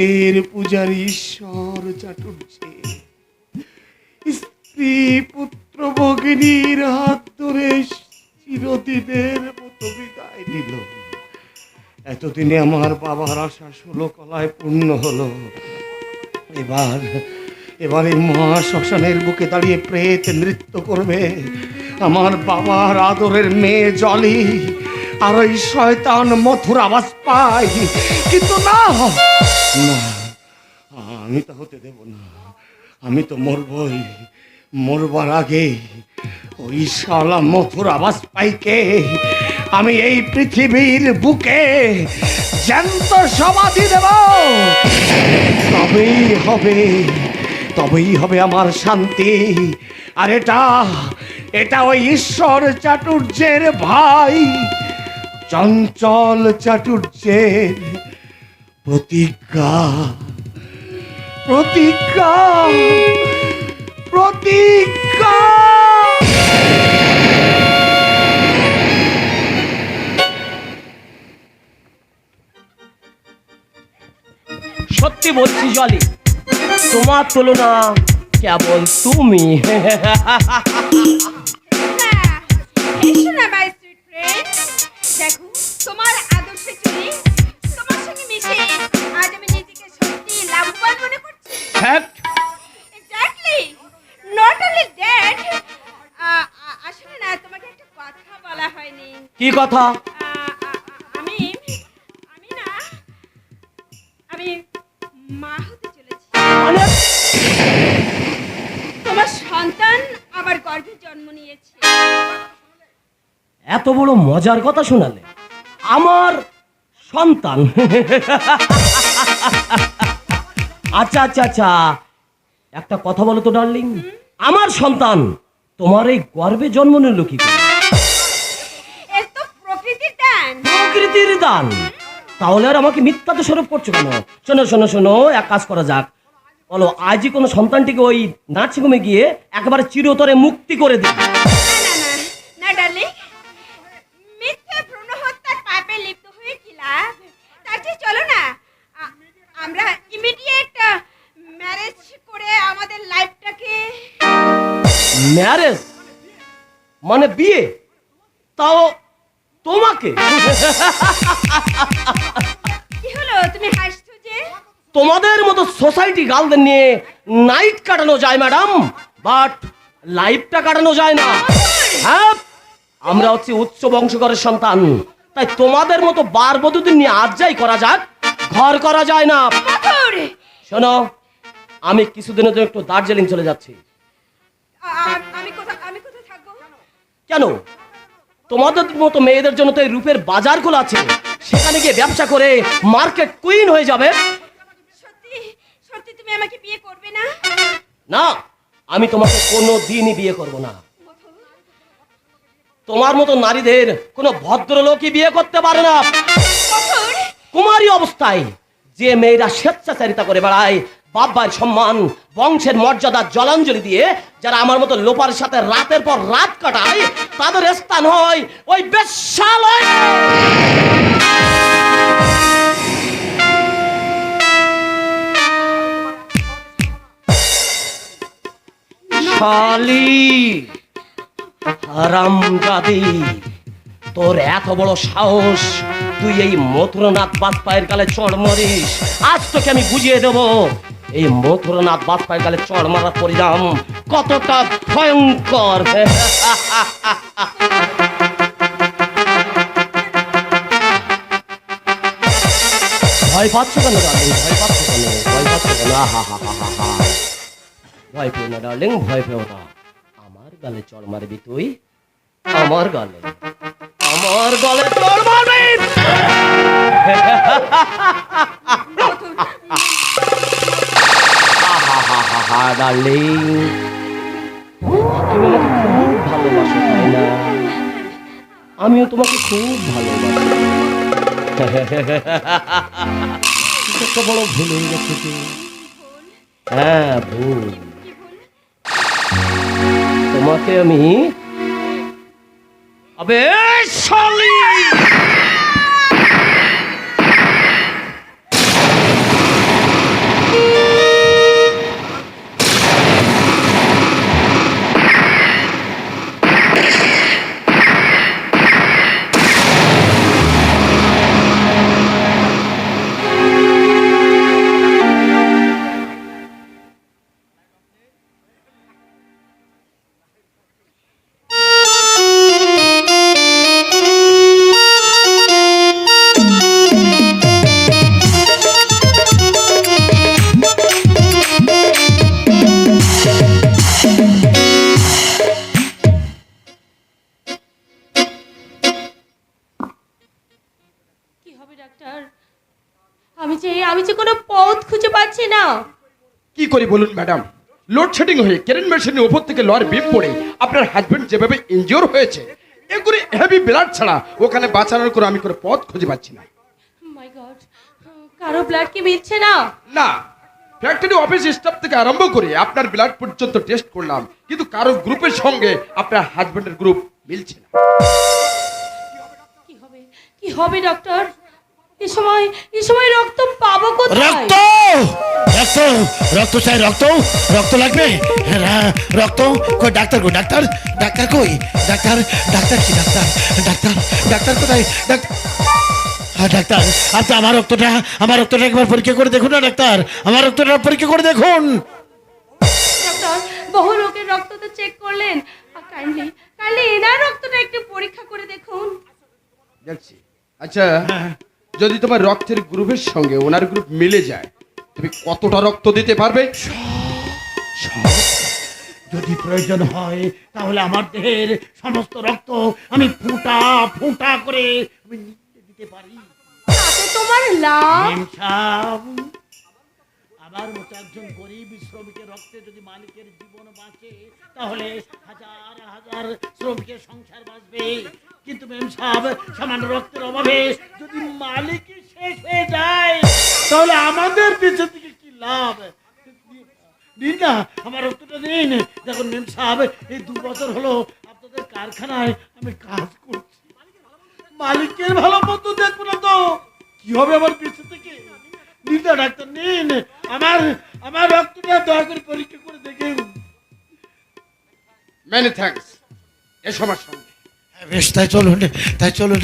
সত্যের পূজারী ঈশ্বর চাটুর্যে। স্ত্রী পুত্র ভগিনীর হাত ধরে চিরদিনের মতো বিদায় দিল এতদিনে আমার বাবার আশা ষোলো কলায় পূর্ণ হলো। এবার এবার মহা শ্মশানের বুকে দাঁড়িয়ে প্রেত নৃত্য করবে। আমার বাবার আদরের মেয়ে জলি আর ওই শয়তান মথুর আওয়াজ পাই কিন্তু না না, আমি তা হতে দেব না। আমি তো মরবই। মরবার আগে ওই শালা মথুর আওয়াজ পাইকে, আমি এই পৃথিবীর বুকে জ্যান্ত সমাধি দেব। তবেই হবে তবেই হবে আমার শান্তি। আর এটা এটা ওই ঈশ্বর চাটুর্যের ভাই, চঞ্চল চাটুর্যের প্রতিজ্ঞা প্রতিজ্ঞা প্রতিজ্ঞা। সত্যি বলছি জলি তোমার তুলনা কেবল তুমি। দেখো তোমার কি কথা? আমি আমি না আমি মা হতে চলেছি। মানে? তোমার সন্তান আবার গর্ভে জন্ম নিয়েছে। এত বড় মজার কথা শোনালে। আমার সন্তান। আচ্ছা আচ্ছা আচ্ছা। একটা কথা বলো তো ডার্লিং। আমার সন্তান তোমার এই গর্বে জন্ম নিল কি করে? প্রকৃতির দান। তাহলে আর আমাকে মিথ্যা তো স্বরূপ করছ কেন? শোনো শোনো শোনো এক কাজ করা যাক। বলো আজই কোনো সন্তানটিকে ওই নার্সিংহোমে গিয়ে একেবারে চিরতরে মুক্তি করে দিই। আমরা ইমিডিয়েট ম্যারেজ করে আমাদের লাইফটাকে ম্যারেজ মানে বিয়ে? তাও তোমাকে? কি হলো? তুমি হাসছো যে? তোমাদের মতো সোসাইটি গার্লদের নিয়ে নাইট কাটানো যায় ম্যাডাম বাট লাইফটা কাটানো যায় না। হ্যাঁ আমরা হচ্ছে উচ্চ বংশধরের সন্তান। তাই তোমাদের মতো বার বধূদের নিয়ে আজ যাই করা যাক ঘর করা যায় না। শোনো আমি কিছুদিনের জন্য একটু দার্জিলিং চলে যাচ্ছি। আ- আ- আমি কোথা আমি কোথায় থাকব? কেন? তোমাদের মতো মেয়েদের জন্য তো এই রূপের বাজার বাজারগুলো আছে। সেখানে গিয়ে ব্যবসা করে মার্কেট কুইন হয়ে যাবে। সত্যি সত্যি তুমি আমাকে বিয়ে করবে না? না আমি তোমাকে কোনো দিনই বিয়ে করব না। তোমার মতো নারীদের কোনো ভদ্রলোকই বিয়ে করতে পারে না। কুমারী অবস্থায় যে মেয়েরা স্বেচ্ছাচারিতা করে বেড়ায় বাবার সম্মান, বংশের মর্যাদা, জলাঞ্জলি দিয়ে যারা আমার মতো লোপার সাথে রাতের পর রাত কাটায়, তাদের স্থান হয় ওই হারাম তোর এত বড় সাহস, তুই এই মথুরনাথ বাজপায়ের কালে চড় মরিস। আজ তোকে আমি বুঝিয়ে দেব এই মথুরনাথ গালে চড় মারার পরিণাম কতটা ভয়ঙ্কর ভয় পাচ্ছ কেন ভয় পাচ্ছ কেন? ভয় পাচ্ছ কেন? ভয় পেও না ডার্লিং ভয় পেও না। আমার গালে চড় মারবি তুই, আমার গালে। আমার গালে চড় মারবি। আমাকে খুব ভালোবাসো, তাই না? আমিও তোমাকে খুব ভালোবাসি। কত বড় ভুল হয়ে গেছে কি হ্যাঁ ভুল। তোমাকে আমি আবে শালি বলুন ম্যাডাম লোডশেডিং হয়ে কেরেন মেশিনের উপর থেকে লরি বিপ পড়ে আপনার হাজবেন্ড যেভাবে ইনজিওর হয়েছে এ করে হেভি ব্লাড ছাড়া ওখানে বাঁচানোর করে আমি করে পথ খুঁজে পাচ্ছি না। গড কারও ব্লাড কি মিলছে না? না ফ্যাক্টরি অফিস স্টাফ থেকে আরম্ভ করে আপনার ব্লাড পর্যন্ত টেস্ট করলাম কিন্তু কারও গ্রুপের সঙ্গে আপনার হাজবেন্ডের গ্রুপ মিলছে না। কি হবে? কি হবে ডক্টর এ সময় এ সময় রক্ত পাবো কোথায়? রক্ত! রক্ত! রক্ত চাই রক্ত! রক্ত লাগবে? রক্ত! কই ডাক্তার কই ডাক্তার? ডাক্তার কই? ডাক্তার ডাক্তার কি ডাক্তার? ডাক্তার ডাক্তার কোথায়? ডাক্তার হ্যাঁ ডাক্তার। আপনি আমার রক্তটা আমার রক্তটা একবার পরীক্ষা করে দেখুন না ডাক্তার? আমার রক্তটা পরীক্ষা করে দেখুন! ডক্টর বহু লোকের রক্ত তো চেক করলেন। কাইন্ডলি কাইন্ডলি এনার রক্তটা একটু পরীক্ষা করে দেখুন। দেখছি। আচ্ছা যদি তোমার রক্তের গ্রুপের সঙ্গে ওনার গ্রুপ মিলে যায় তুমি কতটা রক্ত দিতে পারবে? যদি প্রয়োজন হয় তাহলে আমার দেহের সমস্ত রক্ত আমি ফুটা ফুটা করে আমি নিতে দিতে পারি। তাতে তোমার লাভ? আমার মতো একজন গরিব শ্রমিকের রক্তে যদি মালিকের জীবন বাঁচে, তাহলে হাজার হাজার শ্রমিকের সংসার বাঁচবে। কিন্তু মেম সাহেব, সামান্য রক্তের অভাবে যদি মালিক শেষ হয়ে যায়, তাহলে আমাদের পিছন থেকে কি লাভ? নিন না, আমার রক্তটা নিন। দেখুন মেম সাহেব, এই দু বছর হলো আপনাদের কারখানায় আমি কাজ করছি। মালিকের ভালো মতো দেখব না তো। কি হবে আমার পিছু থেকে নিন না ডাক্তার নিন আমার আমার রক্তটা দয়া করে পরীক্ষা করে দেখেন মেনি থ্যাঙ্কস এসো আমার সঙ্গে। বেশ তাই চলুন তাই চলুন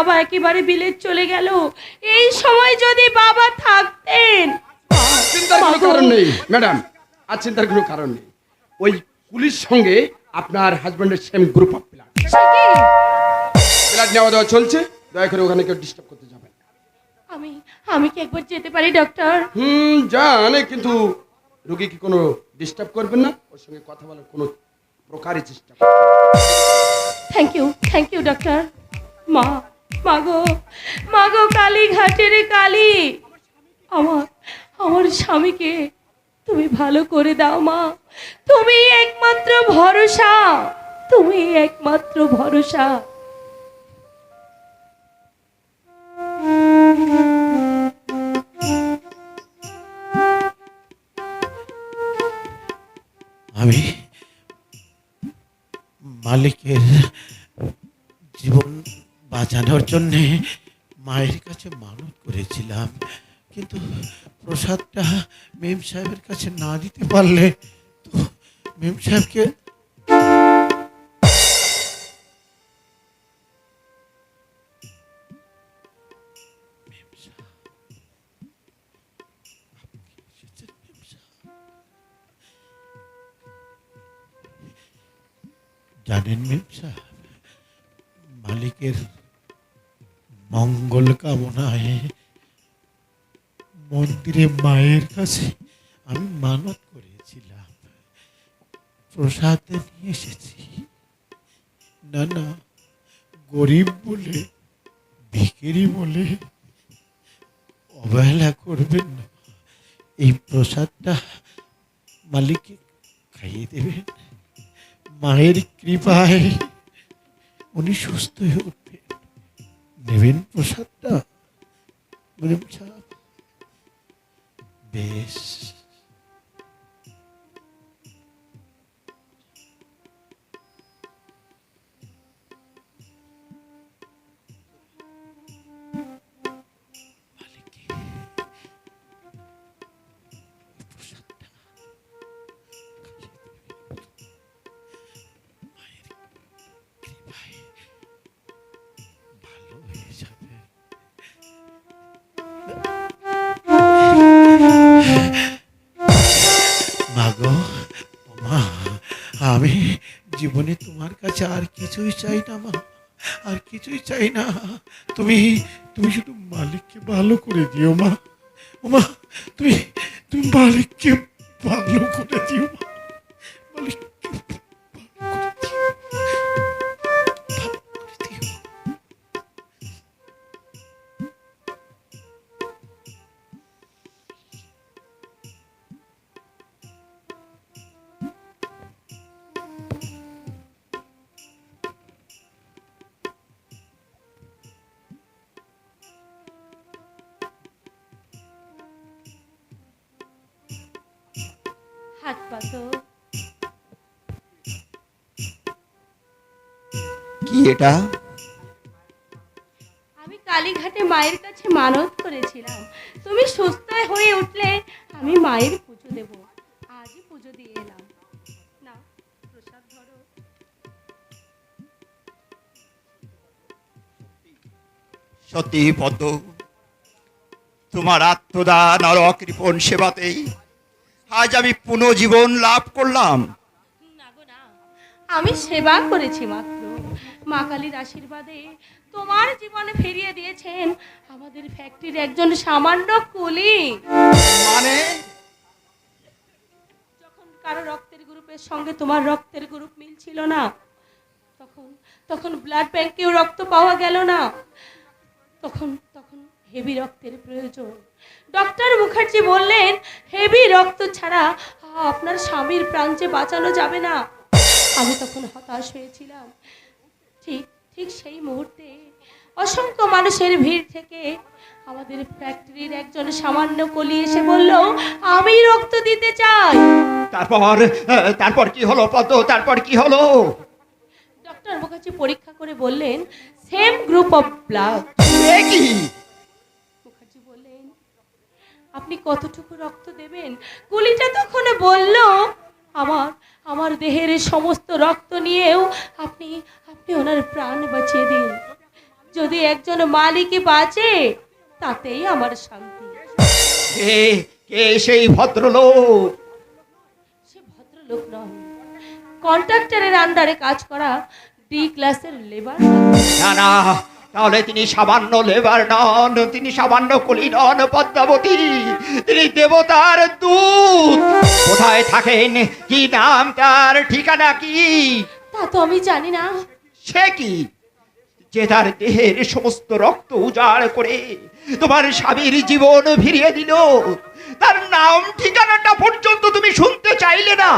বাবা একেবারে বিলেত চলে গেল। এই সময় যদি বাবা থাকতেন। চিন্তার কোনো কারণ নেই ম্যাডাম। আর চিন্তার কোনো কারণ নেই। ওই পুলিশ সঙ্গে আপনার হাজবেন্ডের সেম গ্রুপ অফ কি? প্লান নেওয়া দেওয়া চলছে দয়া করে ওখানে কেউ ডিস্টার্ব করতে যাবেন। আমি আমি কি একবার যেতে পারি ডক্টর হুম জানে কিন্তু রুগী কি কোনো ডিস্টার্ব করবেন না? ওর সঙ্গে কথা বলার কোনো প্রকারই চেষ্টা thank you thank you doctor মা মাগো মাগো কালী ঘাটের কালী। আমার আমার স্বামীকে তুমি ভালো করে দাও মা। তুমি একমাত্র ভরসা, তুমি একমাত্র ভরসা। আমি মালিকের জীবন বাঁচানোর জন্যে মায়ের কাছে মানত করেছিলাম। কিন্তু প্রসাদটা মেম সাহেবের কাছে না দিতে পারলে তো মেম সাহেবকে মঙ্গল কামনায়। মন্দিরে মায়ের কাছে আমি মানত করেছিলাম। প্রসাদ নিয়ে এসেছি। না না, গরিব বলে ভিকেরি বলে অবহেলা করবেন না। এই প্রসাদটা মালিককে খাইয়ে দেবেন। মায়ের কৃপায় উনি সুস্থ হয়ে উঠবেন নেবেন প্রসাদটা বললাম সাহেব আর কিছুই চাই না মা, আর কিছুই চাই না। তুমি তুমি শুধু মালিককে ভালো করে দিও মা মা, তুমি তুমি মালিককে ভালো করে দিও মা। মালিককে কি এটা? আমি কালীঘাটে মায়ের কাছে মানত করেছিলাম। তুমি সুস্থ হয়ে উঠলে আমি মায়ের পুজো দেব। আজই পুজো দিয়ে এলাম। না প্রসাদ ধরো। সত্যি পদ্ম তোমার আত্মদান আর অকৃপণ সেবাতেই আজ আমি পুনর্জীবন লাভ করলাম। আমি সেবা করেছি মাত্র। মা কালীর আশীর্বাদে তোমার জীবনে ফিরিয়ে দিয়েছেন আমাদের ফ্যাক্টরির একজন সামান্য কুলি মানে? যখন কারও রক্তের গ্রুপের সঙ্গে তোমার রক্তের গ্রুপ মিলছিল না তখন তখন ব্লাড ব্যাংকেও রক্ত পাওয়া গেল না। তখন তখন হেভি রক্তের প্রয়োজন। ডক্টর মুখার্জি বললেন হেভি রক্ত ছাড়া আপনার স্বামীর প্রাণ যে বাঁচানো যাবে না। আমি তখন হতাশ হয়েছিলাম। ঠিক ঠিক সেই মুহূর্তে অসংখ্য মানুষের ভিড় থেকে আমাদের ফ্যাক্টরির একজন সামান্য কলি এসে বলল আমি রক্ত দিতে চাই। তারপর তারপর কি হলো পদ্ম? তারপর কি হলো? ডক্টর মুখার্জি পরীক্ষা করে বললেন সেম গ্রুপ অফ ব্লাড কি? মুখার্জি বললেন আপনি কতটুকু রক্ত দেবেন? গুলিটা তখন বলল আমার আমার দেহের সমস্ত রক্ত নিয়েও আপনি আপনি ওনার প্রাণ বাঁচিয়ে দিন। যদি একজন মালিকই বাঁচে তাতেই আমার শান্তি। কে কে সেই ভদ্রলোক? সে ভদ্রলোক নয়। কন্ট্রাক্টরের আন্ডারে কাজ করা ডি ক্লাসের লেবার না না তাহলে তিনি সামান্য লেবার নন তিনি সামান্য কলি নন পদ্মাবতী। তিনি দেবতার দূত। কোথায় থাকেন? কি নাম তার? ঠিকানা কি? তা তো আমি জানি না। সে কি? যে তার দেহের সমস্ত রক্ত উজাড় করে তোমার স্বামীর জীবন ফিরিয়ে দিল। তার নাম ঠিকানাটা পর্যন্ত তুমি শুনতে চাইলে না।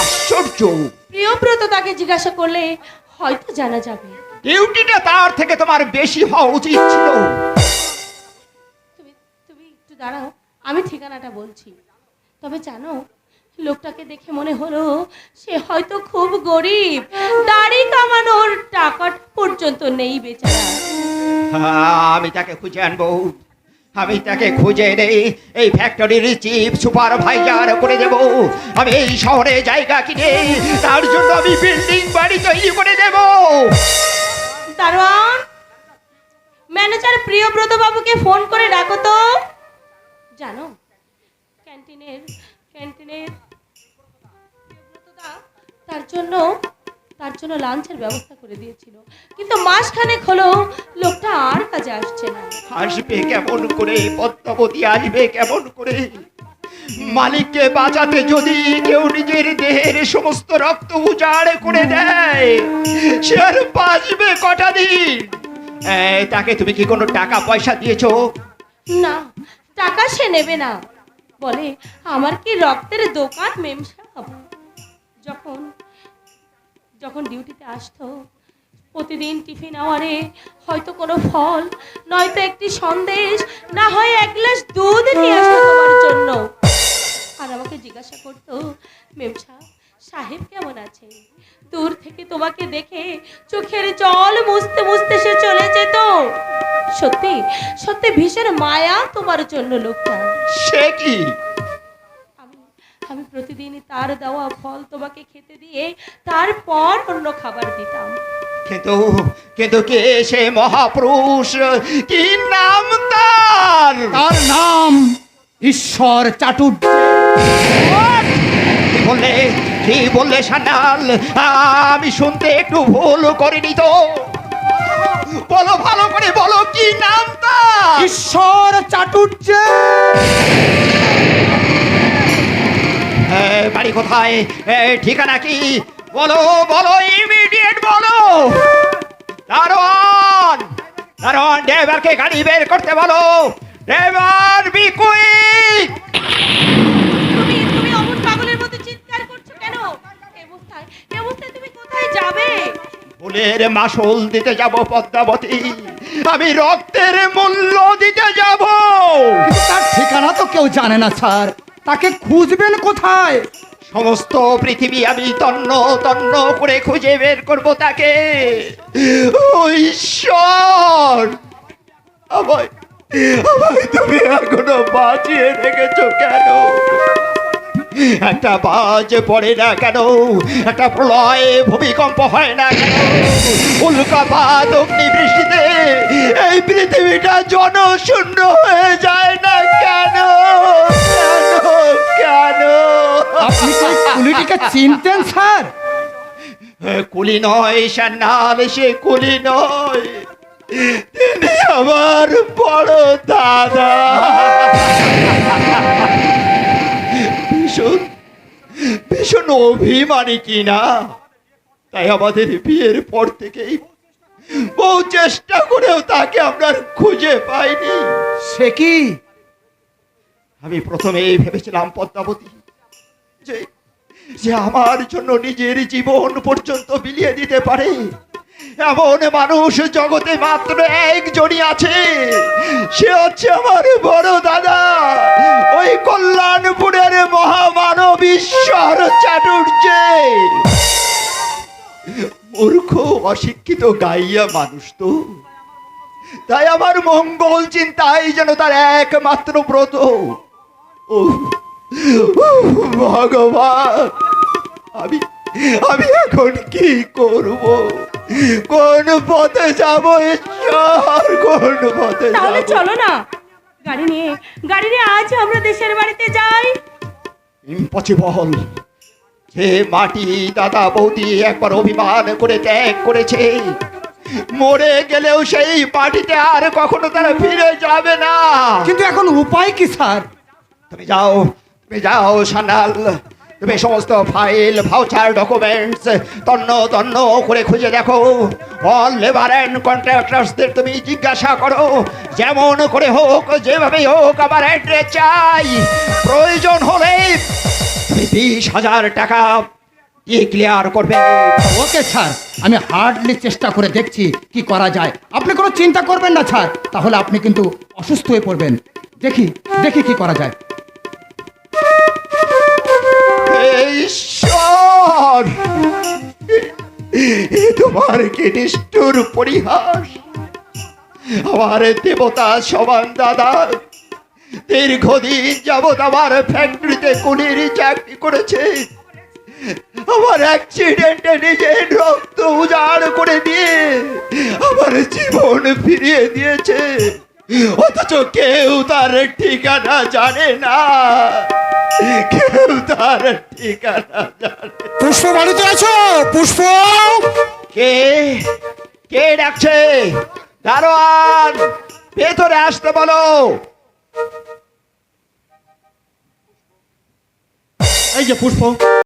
আশ্চর্য। প্রিয়ব্রত তাকে জিজ্ঞাসা করলে হয়তো জানা যাবে। ডিউটিটা তার থেকে তোমার বেশি হওয়া উচিত ছিল। তুমি তুমি একটু দাঁড়াও আমি ঠিকানাটা বলছি। তবে জানো লোকটাকে দেখে মনে হলো সে হয়তো খুব গরিব। দাড়ি কামানোর টাকা পর্যন্ত নেই বেচারা। আমি তাকে খুঁজে আনব। আমি তাকে খুঁজে নেই। এই ফ্যাক্টরির চিফ সুপারভাইজার করে দেব। আমি এই শহরে জায়গা কিনে তার জন্য আমি বিল্ডিং বাড়ি তৈরি করে দেব। দারোয়ান ম্যানেজার প্রিয়ব্রত বাবুকে ফোন করে ডাকো তো। জানো ক্যান্টিনের ক্যান্টিনের তার জন্য তার জন্য লাঞ্চের ব্যবস্থা করে দিয়েছিল। কিন্তু মাসখানেক হলো লোকটা আর কাজে আসছে না। আসবে কেমন করে? পদ্মাবতী আসবে কেমন করে? মালিককে বাঁচাতে যদি কেউ নিজের দেহের সমস্ত রক্ত উজাড় করে দেয় সে আর বাঁচবে কটা দিন? তাকে তুমি কি কোনো টাকা পয়সা দিয়েছ? না টাকা সে নেবে না। বলে আমার কি রক্তের দোকান মেম সাহেব যখন যখন ডিউটিতে আসতো, প্রতিদিন টিফিন আওয়ারে হয়তো কোনো ফল, নয়তো একটি সন্দেশ, না হয় এক গ্লাস দুধ নিয়ে আসতো তোমার জন্য। আর আমাকে জিজ্ঞাসা করতো, মেম সাহেব সাহেব কেমন আছে দূর থেকে তোমাকে দেখে চোখের জল মুছতে মুছতে সে চলে যেত। সত্যি সত্যি ভীষণ মায়া তোমার জন্য, লোকটা। সে কি? আমি প্রতিদিন তার দেওয়া ফল তোমাকে খেতে দিয়ে তারপর অন্য খাবার দিতাম। কিন্তু কিন্তু কে সে মহাপুরুষ? কি নাম তার? তার নাম ঈশ্বর চাটুর্য। কি বললে? কি বললে সান্যাল? আমি শুনতে একটু ভুল করিনি তো। বলো ভালো করে বলো কি নামটা ঈশ্বর চাটুর্যে বাড়ি কোথায়? এ, ঠিকানা কি? বলো বলো ইমিডিয়েট বলো। দারোয়ান দারোয়ান ড্রাইভারকে গাড়ি বের করতে বলো। ড্রাইভার বি কুইক তুমি তুমি অমন পাগলের মতো চিৎকার করছ কেন? এই অবস্থায় এই অবস্থায় তুমি কোথায় যাবে? ফুলের মাসুল দিতে যাব পদ্মাবতী। আমি রক্তের মূল্য দিতে যাব। তার ঠিকানা তো কেউ জানে না স্যার। তাকে খুঁজবেন কোথায়? সমস্ত পৃথিবী আমি তন্ন তন্ন করে খুঁজে বের করব তাকে। ঈশ্বর! আমায় আমায় তুমি এখনও বাঁচিয়ে রেখেছো কেন? একটা বাজ পড়ে না কেন? একটা প্রলয় ভূমিকম্প হয় না কেন? উল্কাপাত অগ্নি বৃষ্টিতে এই পৃথিবীটা জনশূন্য হয়ে যায় না কেন? কেন? কেন? আপনি কি কুলিটিকে চিনতেন স্যার? কুলি নয় সান্নাল সে কুলি নয়। তিনি আমার বড় দাদা। ভীষণ ভীষণ অভিমানী কিনা? তাই আমাদের বিয়ের পর থেকেই বহু চেষ্টা করেও তাকে আমরা খুঁজে পাইনি। সে কি? আমি প্রথমেই ভেবেছিলাম পদ্মাবতী যে যে আমার জন্য নিজের জীবন পর্যন্ত বিলিয়ে দিতে পারে। এমন মানুষ জগতে মাত্র একজনই আছে। সে হচ্ছে আমার বড় দাদা। ওই কল্যাণপুরের মহামানব ঈশ্বর চাটুর্যে মূর্খ, অশিক্ষিত, গাইয়া মানুষ তো। তাই আমার মঙ্গল চিন্তাই যেন তার একমাত্র ব্রত। ও ভগবান, আমি আমি এখন কি করব? কোন পথে যাব ঈশ্বর? কোন পথে তাহলে চলো না। গাড়ি নিয়ে গাড়ি নিয়ে আজ আমরা দেশের বাড়িতে যাই। ইম্পসিবল যে মাটি দাদা বৌদি একবার অভিমান করে ত্যাগ করেছে। মরে গেলেও সেই মাটিতে আর কখনো তারা ফিরে যাবে না। কিন্তু এখন উপায় কি স্যার? তুমি যাও তুমি যাও সান্যাল। তুমি সমস্ত ফাইল ভাউচার ডকুমেন্টস তন্ন তন্ন করে খুঁজে দেখো। অল লেবার অ্যান্ড কন্ট্রাক্টার্সদের তুমি জিজ্ঞাসা করো। যেমন করে হোক, যেভাবেই হোক, আমার অ্যাড্রেস চাই। প্রয়োজন হলে বিশ হাজার টাকা ক্লিয়ার করবে? ওকে, স্যার, আমি হার্ডলি চেষ্টা করে দেখছি কি করা যায়। আপনি কোনো চিন্তা করবেন না, স্যার। তাহলে আপনি কিন্তু অসুস্থ হয়ে পড়বেন। দেখি দেখি কি করা যায়। ঈশ্বর এ তোমার কি নিষ্ঠুর পরিহাস। আমার দেবতা সমান দাদা, দীর্ঘদিন যাবৎ আমার ফ্যাক্টরিতে কুলির চাকরি করেছে। আমার অ্যাক্সিডেন্টে নিজের রক্ত উজাড় করে দিয়ে আমার জীবন ফিরিয়ে দিয়েছে। অথচ কেউ তার ঠিকানা জানে না। কেউ তার ঠিকানা জানে পুষ্প বাড়িতে আছো? পুষ্প? কে? কে ডাকছে? দারোয়ান ভেতরে আসতে বলো। এই যে পুষ্প।